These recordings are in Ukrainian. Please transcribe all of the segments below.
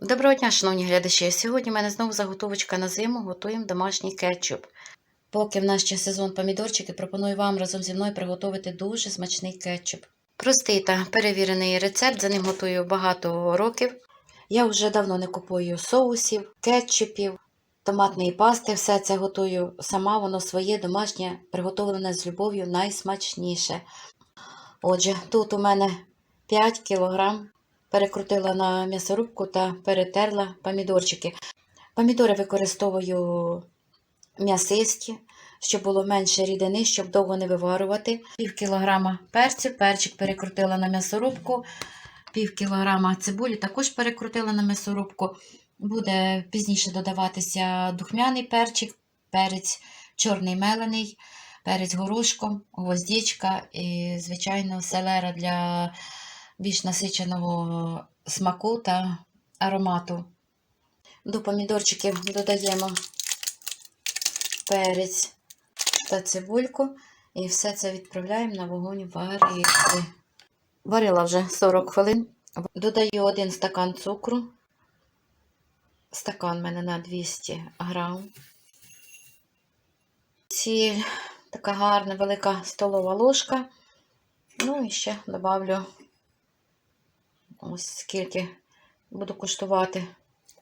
Доброго дня, шановні глядачі. Сьогодні в мене знову заготовочка на зиму. Готуємо домашній кетчуп. Поки в нас ще сезон помідорчики, пропоную вам разом зі мною приготувати дуже смачний кетчуп. Простий та перевірений рецепт, за ним готую багато років. Я вже давно не купую соусів, кетчупів, томатної пасти. Все це готую сама, воно своє домашнє, приготовлене з любов'ю найсмачніше. Отже, тут у мене 5 кілограм перекрутила на м'ясорубку та перетерла помідорчики. Помідори використовую м'ясисті, щоб було менше рідини, щоб довго не виварювати. Пів кілограма перцю, перчик перекрутила на м'ясорубку, пів кілограма цибулі також перекрутила на м'ясорубку. Буде пізніше додаватися духмяний перчик, перець чорний мелений, перець горошком, гвоздічка і, звичайно, селера для більш насиченого смаку та аромату. До помідорчиків додаємо перець та цибульку і все це відправляємо на вогонь варити. Варила вже 40 хвилин. Додаю один стакан цукру. Стакан в мене на 200 грам. Сіль, така гарна велика столова ложка. Ну і ще добавлю Ось скільки буду куштувати.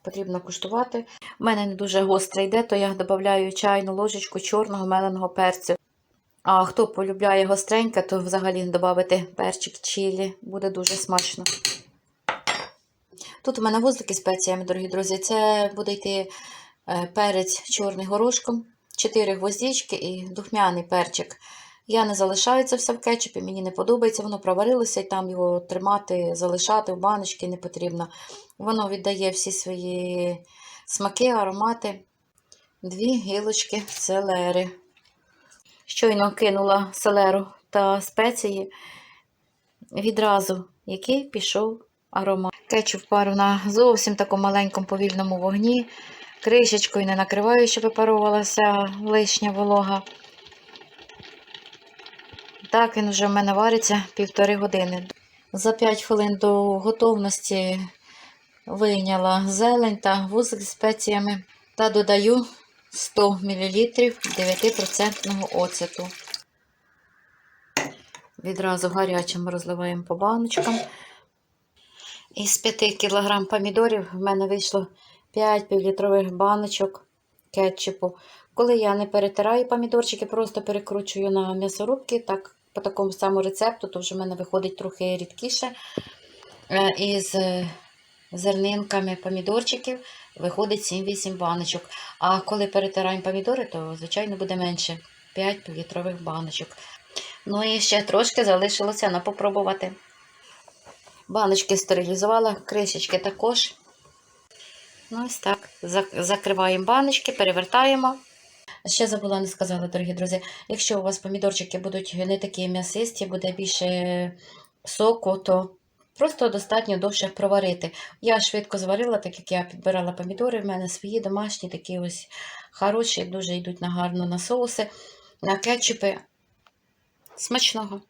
Потрібно куштувати. У мене не дуже гостре йде, то я додаю чайну ложечку чорного меленого перцю. А хто полюбляє гостреньке, то взагалі додати перчик чилі. Буде дуже смачно. Тут у мене вузлики спеціями, дорогі друзі. Це буде йти перець чорний горошком, 4 гвоздички і духмяний перчик. Я не залишаю це все в кетчупі, мені не подобається, воно проварилося, і там його тримати, залишати в баночки не потрібно. Воно віддає всі свої смаки, аромати. Дві гілочки селери. Щойно кинула селеру та спеції, відразу який пішов аромат. Кетчуп пару на зовсім такому маленькому повільному вогні, кришечкою не накриваю, щоб випаровувалася лишня волога. Так, він вже в мене вариться півтори години. За 5 хвилин до готовності вийняла зелень та вузик з спеціями та додаю 100 мл 9% оцету. Відразу гарячим розливаємо по баночкам. Із 5 кг помідорів в мене вийшло 5 півлітрових баночок кетчупу. Коли я не перетираю помідорчики, просто перекручую на м'ясорубки, так по такому самому рецепту, то вже в мене виходить трохи рідкіше. Е, Із зернинками помідорчиків виходить 7-8 баночок. А коли перетираємо помідори, то, звичайно, буде менше 5 літрових баночок. Ну і ще трошки залишилося на попробувати. Баночки стерилізувала, кришечки також. Ну, ось так. Закриваємо баночки, перевертаємо. Ще забула не сказала, дорогі друзі, якщо у вас помідорчики будуть не такі м'ясисті, буде більше соку, то просто достатньо довше проварити. Я швидко зварила, так як я підбирала помідори, в мене свої домашні, такі ось хороші, дуже йдуть на гарно на соуси, на кетчупи. Смачного!